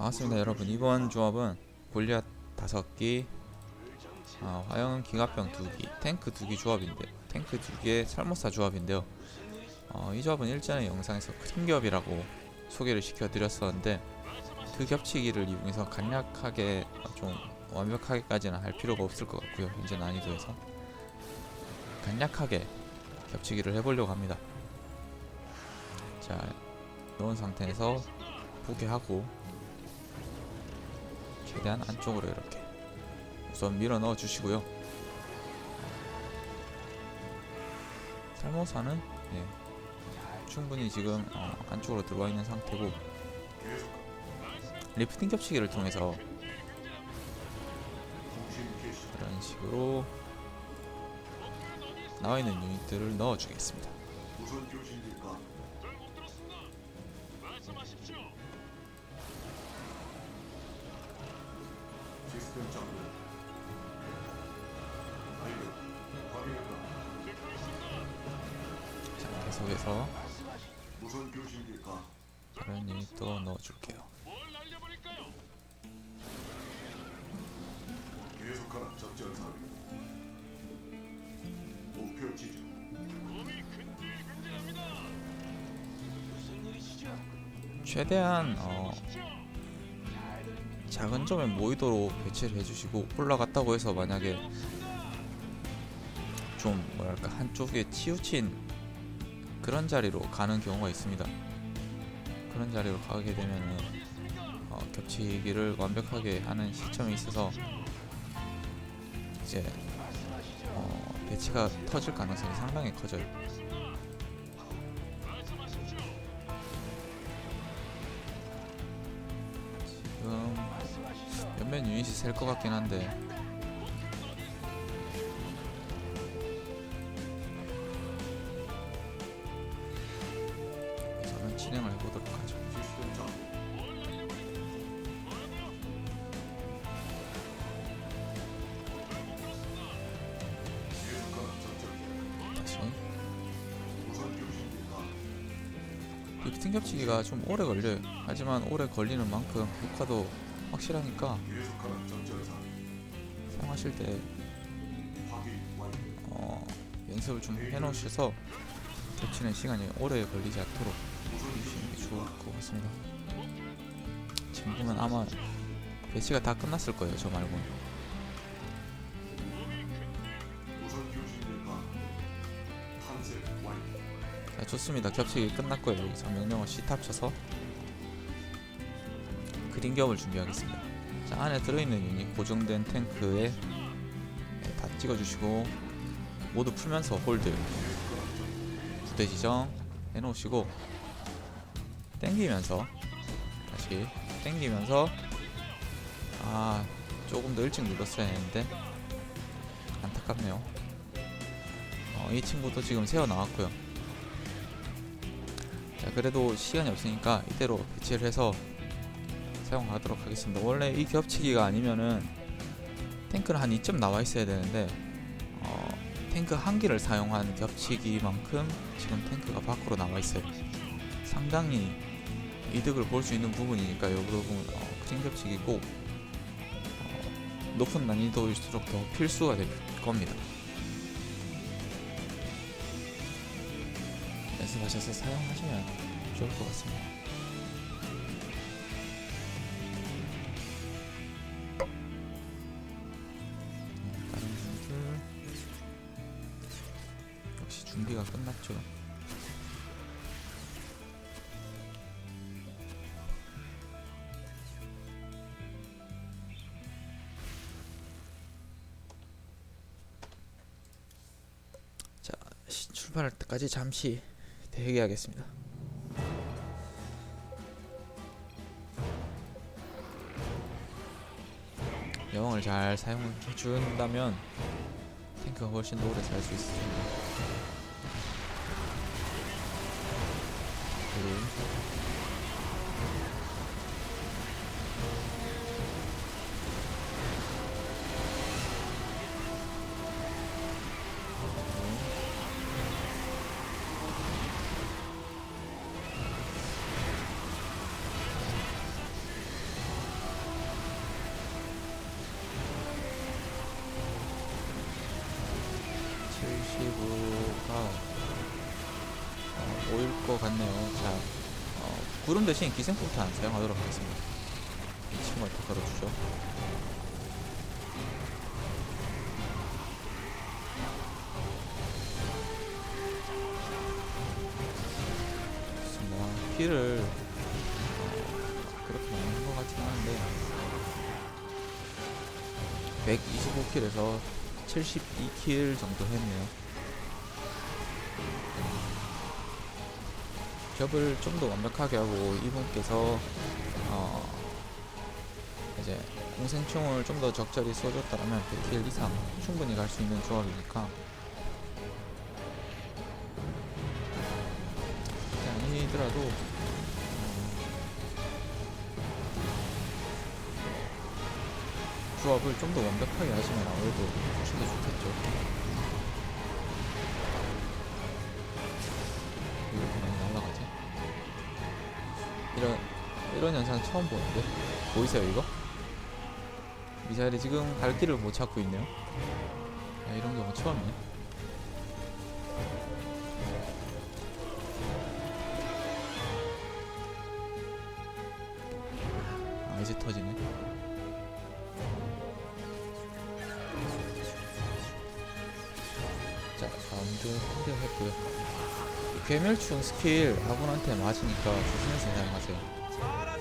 반갑습니다 여러분. 이번 조합은 골리앗 5기 아, 화영 기갑병 2기 탱크 2기 조합인데 탱크 2기의 살모사 조합인데요. 어, 이 조합은 일전에 영상에서 크림겹이라고 소개를 시켜드렸었는데 그 겹치기를 이용해서 간략하게 좀 완벽하게까지는 할 필요가 없을 것 같고요 현재 난이도에서. 간략하게 겹치기를 해보려고 합니다. 자 이런 상태에서 포기하고 최대한 안쪽으로 이렇게 우선 밀어 넣어 주시고요. 살모사는 예, 충분히 지금 어, 안쪽으로 들어와 있는 상태고 리프팅 겹치기를 통해서 이런 식으로 나와 있는 유닛들을 넣어 주겠습니다. 시스템 작동. 완료. 확인했다. 자, 계속해서 무슨 교신입니까? 다른 유닛도 넣어 줄게요. 계속하라 작전 사위. 목표 지점. 최대한 어, 작은 점에 모이도록 배치를 해주시고 올라갔다고 해서 만약에 좀 뭐랄까 한쪽에 치우친 그런 자리로 가는 경우가 있습니다. 그런 자리로 가게 되면은 어, 겹치기를 완벽하게 하는 시점에 있어서 이제 어, 배치가 터질 가능성이 상당히 커져요. 몇몇 유닛이 셀 것 같긴 한데 우선은 진행을 해보도록 하죠. 다시 무슨 교신입니까? 리프팅 겹치기가 좀 오래 걸려요. 하지만 오래 걸리는 만큼 효과도 확실하니까. 사용하실 때. 어, 연습을 좀 해놓으셔서 겹치는 시간이 오래 걸리지 않도록 해주시는 게 좋을? 것 같습니다. 지금 보면 아마 배치가 다 끝났을 거예요. 저 완료. 자, 좋습니다. 겹치기 끝났고요. 여기서 명령어 C탑 쳐서 그린겹을 준비하겠습니다. 자, 안에 들어있는 유닛 고정된 탱크에 네, 다 찍어주시고 모두 풀면서 홀드 부대 지정 해놓으시고 땡기면서 다시 땡기면서 아 조금 더 일찍 눌렀어야 했는데 안타깝네요. 어, 이 친구도 지금 새어 나왔고요. 자 그래도 시간이 없으니까 이대로 배치를 해서 사용하도록 하겠습니다. 원래 이 겹치기가 아니면은 탱크는 한 2점 나와 있어야 되는데 어, 탱크 한 기를 사용한 겹치기만큼 지금 탱크가 밖으로 나와 있어요. 상당히 이득을 볼 수 있는 부분이니까 이 부분 어, 크림 겹치기 꼭 어, 높은 난이도일수록 더 필수가 될 겁니다. 연습하셔서 사용하시면 좋을 것 같습니다. 준비가 끝났죠. 자, 시- 출발할 때까지 잠시 대기하겠습니다. 여왕을 잘 사용해 준다면 탱크가 훨씬 더 오래 살 수 있습니다. 그래. 어, 보일 것 같네요. 자, 어, 구름 대신 기생포탄 사용하도록 하겠습니다. 이 친구를 다 걸어주죠. 좋습니다. 킬을 어, 그렇게 많이 한것 같진 않은데 125킬에서 72킬 정도 했네요. 겹을 좀 더 완벽하게 하고 이분께서 어 이제 공생총을 좀 더 적절히 쏘줬다면 100킬 이상 충분히 갈 수 있는 조합이니까 아니더라도 어, 조합을 좀 더 완벽하게 하시면 아무래도 훨씬 더 좋겠죠. 이런 현상 처음 보는데 보이세요 이거? 미사일이 지금 갈 길을 못 찾고 있네요. 야, 이런 경우 처음이네. 아 이제 터지네. 자 가운데 공격했고요. 괴멸충 스킬 아군한테 맞으니까 조심해서 사용하세요. Para